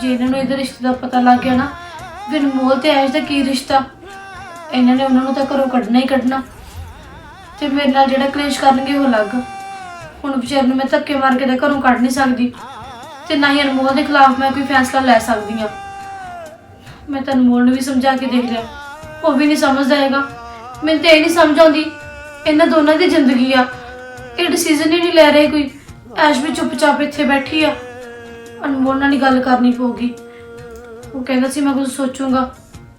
ਜੇ ਇਹਨਾਂ ਨੂੰ ਇਹਦੇ ਰਿਸ਼ਤੇ ਦਾ ਪਤਾ ਲੱਗ ਗਿਆ ਨਾ ਵੀ ਅਨਮੋਲ ਤੇ ਐਸ਼ ਦਾ ਕੀ ਰਿਸ਼ਤਾ? ਇਹਨਾਂ ਨੇ ਉਹਨਾਂ ਨੂੰ ਤਾਂ ਘਰੋਂ ਕੱਢਣਾ ਹੀ ਕੱਢਣਾ। ਤੇ ਮੇਰੇ ਨਾਲ ਜਿਹੜਾ ਕਲੇਸ਼ ਕਰਨਗੇ ਉਹ ਅਲੱਗ। ਹੁਣ ਵਿਚਾਰ ਨੂੰ ਮੈਂ ਧੱਕੇ ਮਾਰ ਕੇ ਤਾਂ ਘਰੋਂ ਕੱਢ ਨਹੀਂ ਸਕਦੀ। ਤੇ ਨਾ ਹੀ ਅਨਮੋਲ ਦੇ ਖਿਲਾਫ ਮੈਂ ਕੋਈ ਫੈਸਲਾ ਲੈ ਸਕਦੀ ਹਾਂ। ਮੈਂ ਤਾਂ ਅਨਮੋਲ ਨੂੰ ਵੀ ਸਮਝਾ ਕੇ ਦੇਖ ਲਿਆ। ਉਹ ਵੀ ਨਹੀਂ ਸਮਝਦਾ ਹੈਗਾ। ਮੈਨੂੰ ਤੇ ਇਹ ਨਹੀਂ ਸਮਝ ਆਉਂਦੀ, ਇਹਨਾਂ ਦੋਨਾਂ ਦੀ ਜ਼ਿੰਦਗੀ ਆ। ਇਹ ਡਿਸੀਜਨ ਹੀ ਨਹੀਂ ਲੈ ਰਹੇ ਕੋਈ। ਐਸ਼ ਵੀ ਚੁੱਪਚਾਪ ਇੱਥੇ ਬੈਠੀ ਆ। ਅਨਮੋਲ ਨਾਲ ਹੀ ਗੱਲ ਕਰਨੀ ਪਊਗੀ। ਉਹ ਕਹਿੰਦਾ ਸੀ, ਮੈਂ ਕੁਝ ਸੋਚੂੰਗਾ,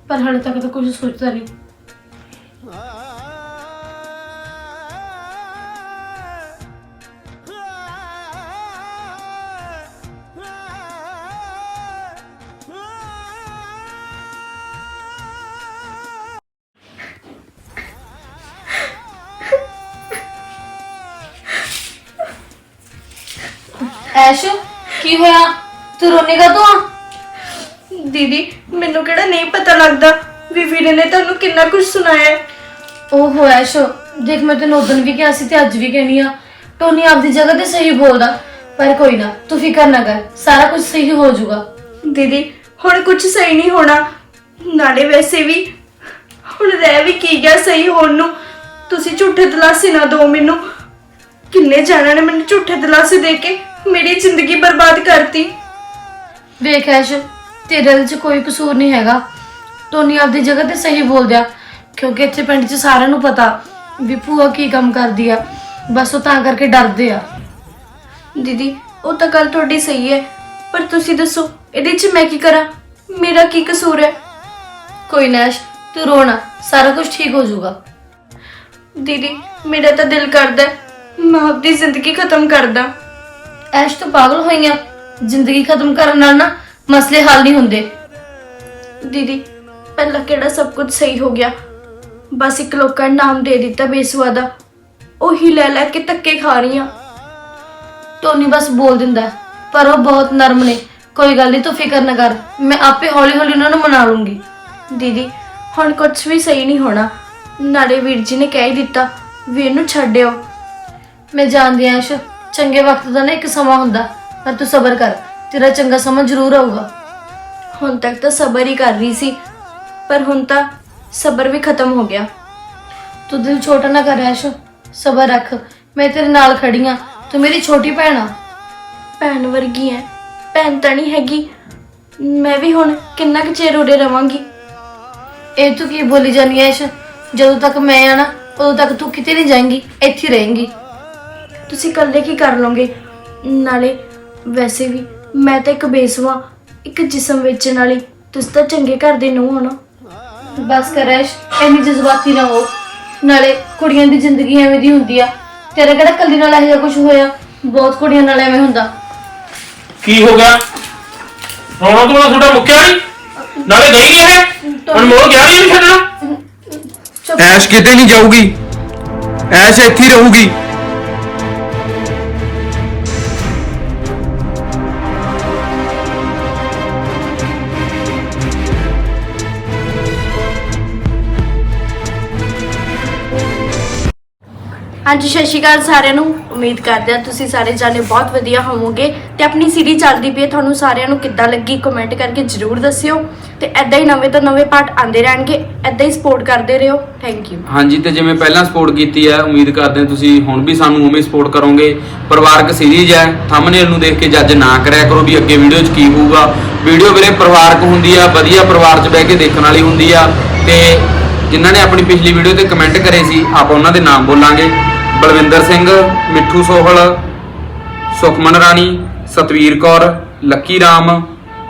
ਪਰ ਹਾਲੇ ਤੱਕ ਤਾਂ ਕੁਝ ਸੋਚਦਾ ਨਹੀਂ। ਐਸ਼, ਕੀ ਹੋਇਆ? ਤੂੰ ਰੋਣੇਗਾ ਤੂੰ ਦੀਦੀ, ਮੈਨੂੰ ਕਿਹੜਾ ਨਹੀਂ ਪਤਾ ਲੱਗਦਾ। ਵੀ ਵੀਰੇ ਨੇ ਤੁਹਾਨੂੰ ਕਿੰਨਾ ਕੁਝ ਸੁਣਾਇਆ ਹੈ। ਓਹੋ ਐਸ਼ ਦੇਖ ਮੈਂ ਤੈਨੂੰ ਉਦੋਂ ਵੀ ਕਿਹਾ ਸੀ ਤੇ ਅੱਜ ਵੀ ਕਹਿਣੀ ਆ। ਟੋਨੀ ਆਪਦੀ ਜਗ੍ਹਾ ਤੇ ਸਹੀ ਬੋਲਦਾ। ਪਰ ਕੋਈ ਨਾ ਤੂੰ ਫਿਕਰ ਨਾ ਕਰ। ਸਾਰਾ ਕੁਝ ਸਹੀ ਹੋ ਜਾਊਗਾ। ਦੀਦੀ ਹੁਣ ਕੁਝ ਸਹੀ ਨਹੀਂ ਹੋਣਾ। ਨਾਲੇ ਵੈਸੇ ਵੀ ਹੁਣ ਰਹਿ ਵੀ ਕੀ ਗਿਆ ਸਹੀ ਹੋਣ ਨੂੰ। ਤੁਸੀਂ ਝੂਠੇ ਦਿਲਾਸੇ ਨਾ ਦਿਓ ਮੈਨੂੰ। ਕਿੰਨੇ ਜਾਣਿਆਂ ਨੇ ਮੈਨੂੰ ਝੂਠੇ ਦਿਲਾਸੇ ਦੇ ਕੇ ਮੇਰੀ ਜ਼ਿੰਦਗੀ ਬਰਬਾਦ ਕਰਤੀ। ਵੇਖ ਐਸ਼ ਤੇਰੇ ਦਿਲ 'ਚ ਕੋਈ ਕਸੂਰ ਨਹੀਂ ਹੈਗਾ। ਟੋਨੀ ਆਪਦੀ ਜਗ੍ਹਾ ਤੇ ਸਹੀ ਬੋਲਦਿਆ ਕਿਉਂਕਿ ਇੱਥੇ ਪਿੰਡ 'ਚ ਸਾਰਿਆਂ ਨੂੰ ਪਤਾ ਵੀ ਭੂਆ ਕੀ ਕੰਮ ਕਰਦੀ ਆ ਬਸ ਉਹ ਤਾਂ ਕਰਕੇ ਡਰਦੇ ਆ। ਦੀਦੀ ਉਹ ਤਾਂ ਗੱਲ ਤੁਹਾਡੀ ਸਹੀ ਹੈ ਪਰ ਤੁਸੀਂ ਦੱਸੋ ਇਹਦੇ 'ਚ ਮੈਂ ਕੀ ਕਰਾਂ? ਮੇਰਾ ਕੀ ਕਸੂਰ ਹੈ? ਕੋਈ ਨਾ ਐਸ਼ ਤੂੰ ਰੋਣਾ ਸਾਰਾ ਕੁਝ ਠੀਕ ਹੋ ਜਾਊਗਾ। ਦੀਦੀ ਮੇਰਾ ਤਾਂ ਦਿਲ ਕਰਦਾ ਹੈ, ਮੈਂ ਆਪਣੀ ਜ਼ਿੰਦਗੀ ਖਤਮ ਕਰਦਾ। ਐਸ਼ ਤੂੰ ਪਾਗਲ ਹੋਈ ਆ। ਜ਼ਿੰਦਗੀ ਖਤਮ ਕਰਨ ਨਾਲ ਨਾ ਮਸਲੇ ਹੱਲ ਨਹੀਂ ਹੁੰਦੇ। ਦੀਦੀ ਪਹਿਲਾਂ ਕਿਹੜਾ ਸਭ ਕੁਝ ਸਹੀ ਹੋ ਗਿਆ? ਬਸ ਇੱਕ ਲੋਕਾਂ ਨੇ ਨਾਮ ਦੇ ਦਿੱਤਾ ਬੇਸੁਆ ਦਾ। ਉਹੀ ਲੈ ਲੈ ਕੇ ਧੱਕੇ ਖਾ ਰਹੀ ਹਾਂ ਟੋਨੀ ਬਸ ਬੋਲ ਦਿੰਦਾ ਹੈ, ਪਰ ਉਹ ਬਹੁਤ ਨਰਮ ਨੇ। ਕੋਈ ਗੱਲ ਨਹੀਂ ਤੂੰ ਫਿਕਰ ਨਾ ਕਰ। ਮੈਂ ਆਪੇ ਹੌਲੀ ਹੌਲੀ ਉਹਨਾਂ ਨੂੰ ਮਨਾ ਲੂੰਗੀ। ਦੀਦੀ ਹੁਣ ਕੁਝ ਵੀ ਸਹੀ ਨਹੀਂ ਹੋਣਾ। ਨਾਲੇ ਵੀਰ ਜੀ ਨੇ ਕਹਿ ਹੀ ਦਿੱਤਾ ਵੀਰ ਨੂੰ ਛੱਡਿਓ। ਮੈਂ ਜਾਣਦੀ ਹਾਂ ਐਸ਼ ਚੰਗੇ ਵਕਤ ਦਾ ਨਾ ਇੱਕ ਸਮਾਂ ਹੁੰਦਾ। ਪਰ ਤੂੰ ਸਬਰ ਕਰ ਤੇਰਾ ਚੰਗਾ ਸਮਾਂ ਜ਼ਰੂਰ ਆਊਗਾ। ਹੁਣ ਤੱਕ ਤਾਂ ਸਬਰ ਹੀ ਕਰ ਰਹੀ ਸੀ। ਪਰ ਹੁਣ ਤਾਂ ਸਬਰ ਵੀ ਖਤਮ ਹੋ ਗਿਆ। ਤੂੰ ਦਿਲ ਛੋਟਾ ਨਾ ਕਰ ਐਸ਼ ਸਬਰ ਰੱਖ ਮੈਂ ਤੇਰੇ ਨਾਲ ਖੜੀ ਆ। ਤੂੰ ਮੇਰੀ ਛੋਟੀ ਭੈਣ ਆ। ਭੈਣ ਵਰਗੀ ਐ ਭੈਣ ਤਾਂ ਨਹੀਂ ਹੈਗੀ। ਮੈਂ ਵੀ ਹੁਣ ਕਿੰਨਾ ਕੁ ਚਿਰ ਉਰੇ ਰਵਾਂਗੀ। ਇਹ ਤੂੰ ਕੀ ਬੋਲੀ ਜਾਨੀ ਐਸ਼? ਜਦੋਂ ਤੱਕ ਮੈਂ ਆ ਨਾ ਉਦੋਂ ਤੱਕ ਤੂੰ ਕਿਤੇ ਨਹੀਂ ਜਾਏਂਗੀ ਇੱਥੇ ਰਹੇਂਗੀ। ਤੁਸੀਂ ਇਕੱਲੇ ਕੀ ਕਰ ਲੋਗੇ ਨਾਲੇ ਵੈਸੇ ਵੀ ਮੈਂ ਤਾਂ ਇੱਕ ਬੇਸਵਾ ਇੱਕ ਜਿਸਮ ਵੇਚਣ ਵਾਲੀ। ਤੁਸੀਂ ਤਾਂ ਚੰਗੇ ਘਰ ਦੇ ਨੂੰ ਹੋ ਨਾ। ਬਸ ਕਰ ਐਸ਼ ਜਜ਼ਬਾਤੀ ਨਾ ਹੋ। ਨਾਲੇ ਕੁੜੀਆਂ ਦੀ ਜ਼ਿੰਦਗੀ ਐਵੇਂ ਦੀ ਹੁੰਦੀ ਆ। ਤੇਰੇ ਕਿਹੜਾ ਕੱਲੀ ਨਾਲ ਇਹੋ ਜਿਹਾ ਕੁਝ ਹੋਇਆ? ਬਹੁਤ ਕੁੜੀਆਂ ਨਾਲ ਐਵੇਂ ਹੁੰਦਾ। ਕੀ ਹੋ ਗਿਆ? ਰੋਣਾ ਧੋਣਾ ਤੁਹਾਡਾ ਮੁੱਕਿਆ ਨਹੀਂ ਨਾਲੇ ਗਈ ਇਹ? ਅਨਮੋਲ ਗਿਆ ਨਹੀਂ ਛੱਡਣਾ ਐਸ਼ ਕਿਤੇ ਨਹੀਂ ਜਾਊਗੀ। ਐਸ਼ ਇੱਥੇ ਹੀ ਰਹੂਗੀ। ਹਾਂਜੀ, ਸਤਿ ਸ਼੍ਰੀ ਅਕਾਲ ਸਾਰਿਆਂ ਨੂੰ। ਉਮੀਦ ਕਰਦੇ ਹਾਂ ਤੁਸੀਂ ਸਾਰੇ ਜਾਣੇ ਬਹੁਤ ਵਧੀਆ ਹੋਵੋਗੇ ਤੇ ਆਪਣੀ ਸੀਰੀ ਚੱਲਦੀ ਪਈ ਹੈ। ਤੁਹਾਨੂੰ ਸਾਰਿਆਂ ਨੂੰ ਕਿੱਦਾਂ ਲੱਗੀ ਕਮੈਂਟ ਕਰਕੇ ਜਰੂਰ ਦੱਸਿਓ ਤੇ ਐਦਾਂ ਹੀ ਨਵੇਂ ਤੋਂ ਨਵੇਂ ਪਾਰਟ ਆਉਂਦੇ ਰਹਿਣਗੇ। ਐਦਾਂ ਹੀ ਸਪੋਰਟ ਕਰਦੇ ਰਹੋ। ਥੈਂਕ ਯੂ ਹਾਂਜੀ, ਤੇ ਜਿਵੇਂ ਪਹਿਲਾਂ ਸਪੋਰਟ ਕੀਤੀ ਹੈ, ਉਮੀਦ ਕਰਦੇ ਹਾਂ ਤੁਸੀਂ ਹੁਣ ਵੀ ਸਾਨੂੰ ਉਵੇਂ ਸਪੋਰਟ ਕਰੋਗੇ। ਪਰਿਵਾਰਕ ਸੀਰੀਜ਼ ਹੈ ਥੰਬਨੇਲ ਨੂੰ ਦੇਖ ਕੇ ਜੱਜ ਨਾ ਕਰਿਆ ਕਰੋ ਵੀ ਅੱਗੇ ਵੀਡੀਓ 'ਚ ਕੀ ਹੋਊਗਾ। ਵੀਡੀਓ ਵੀਰੇ ਪਰਿਵਾਰਕ ਹੁੰਦੀ ਆ, ਵਧੀਆ ਪਰਿਵਾਰ 'ਚ ਬਹਿ ਕੇ ਦੇਖਣ ਵਾਲੀ ਹੁੰਦੀ ਆ। ਤੇ ਜਿਨ੍ਹਾਂ ਨੇ ਆਪਣੀ ਪਿਛਲੀ ਵੀਡੀਓ ਤੇ ਕਮੈਂਟ ਕਰੇ ਸੀ, ਆਪਾਂ ਉਹਨਾਂ ਦੇ ਨਾਮ ਬੋਲਾਂਗੇ। ਬਲਵਿੰਦਰ ਸਿੰਘ, ਮਿੱਠੂ ਸੋਹਲ, ਸੁਖਮਨ ਰਾਣੀ, ਸਤਵੀਰ ਕੌਰ, ਲੱਕੀ ਰਾਮ,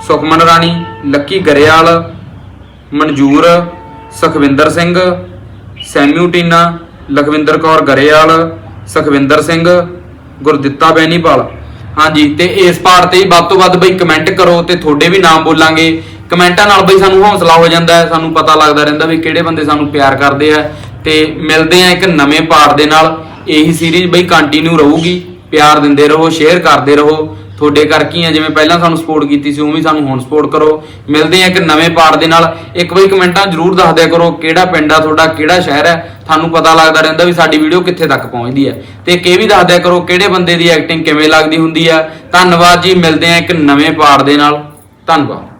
ਸੁਖਮਨ ਰਾਣੀ, ਲੱਕੀ ਗਰੇਵਾਲ, ਮਨਜੂਰ, ਸੁਖਵਿੰਦਰ ਸਿੰਘ, ਸੈਮਿਊ ਟੀਨਾ, ਲਖਵਿੰਦਰ ਕੌਰ ਗਰੇਵਾਲ, ਸੁਖਵਿੰਦਰ ਸਿੰਘ, ਗੁਰਦਿੱਤਾ ਬੈਨੀਪਾਲ। ਹਾਂਜੀ, ਤੇ ਇਸ ਪਾਰਟ ਤੇ ਵੱਧ ਤੋਂ ਵੱਧ ਬਈ ਕਮੈਂਟ ਕਰੋ ਤੇ ਤੁਹਾਡੇ ਵੀ ਨਾਮ ਬੋਲਾਂਗੇ। ਕਮੈਂਟਾਂ ਨਾਲ ਬਈ ਸਾਨੂੰ ਹੌਸਲਾ ਹੋ ਜਾਂਦਾ ਹੈ, ਸਾਨੂੰ ਪਤਾ ਲੱਗਦਾ ਰਹਿੰਦਾ ਵੀ ਕਿਹੜੇ ਬੰਦੇ ਸਾਨੂੰ ਪਿਆਰ ਕਰਦੇ ਆ। ਤੇ ਮਿਲਦੇ ਆ ਇੱਕ ਨਵੇਂ ਪਾਠ ਦੇ ਨਾਲ। ਇਹੀ ਸੀਰੀਜ਼ ਬਈ ਕੰਟੀਨਿਊ ਰਹੂਗੀ, ਪਿਆਰ ਦਿੰਦੇ ਰਹੋ ਸ਼ੇਅਰ ਕਰਦੇ ਰਹੋ। ਤੁਹਾਡੇ ਕਰਕੇ ਹੀ ਆ? ਜਿਵੇਂ ਪਹਿਲਾਂ ਸਾਨੂੰ ਸਪੋਰਟ ਕੀਤੀ ਸੀ, ਉਵੇਂ ਸਾਨੂੰ ਹੁਣ ਸਪੋਰਟ ਕਰੋ। ਮਿਲਦੇ ਆ ਇੱਕ ਨਵੇਂ ਪਾਠ ਦੇ ਨਾਲ। ਇੱਕ ਵਾਰੀ ਕਮੈਂਟਾਂ ਜਰੂਰ ਦੱਸ ਦਿਆ ਕਰੋ ਕਿਹੜਾ ਪਿੰਡ ਆ ਤੁਹਾਡਾ, ਕਿਹੜਾ ਸ਼ਹਿਰ ਹੈ ਤੁਹਾਨੂੰ ਪਤਾ ਲੱਗਦਾ ਰਹਿੰਦਾ ਵੀ ਸਾਡੀ ਵੀਡੀਓ ਕਿੱਥੇ ਤੱਕ ਪਹੁੰਚਦੀ ਹੈ ਤੇ ਇੱਕ ਇਹ ਵੀ ਦੱਸ ਦਿਆ ਕਰੋ ਕਿਹੜੇ ਬੰਦੇ ਦੀ ਐਕਟਿੰਗ ਕਿਵੇਂ ਲੱਗਦੀ ਹੁੰਦੀ ਆ। ਧੰਨਵਾਦ ਜੀ, ਮਿਲਦੇ ਆ ਇੱਕ ਨਵੇਂ ਪਾਠ ਦੇ ਨਾਲ। ਧੰਨਵਾਦ।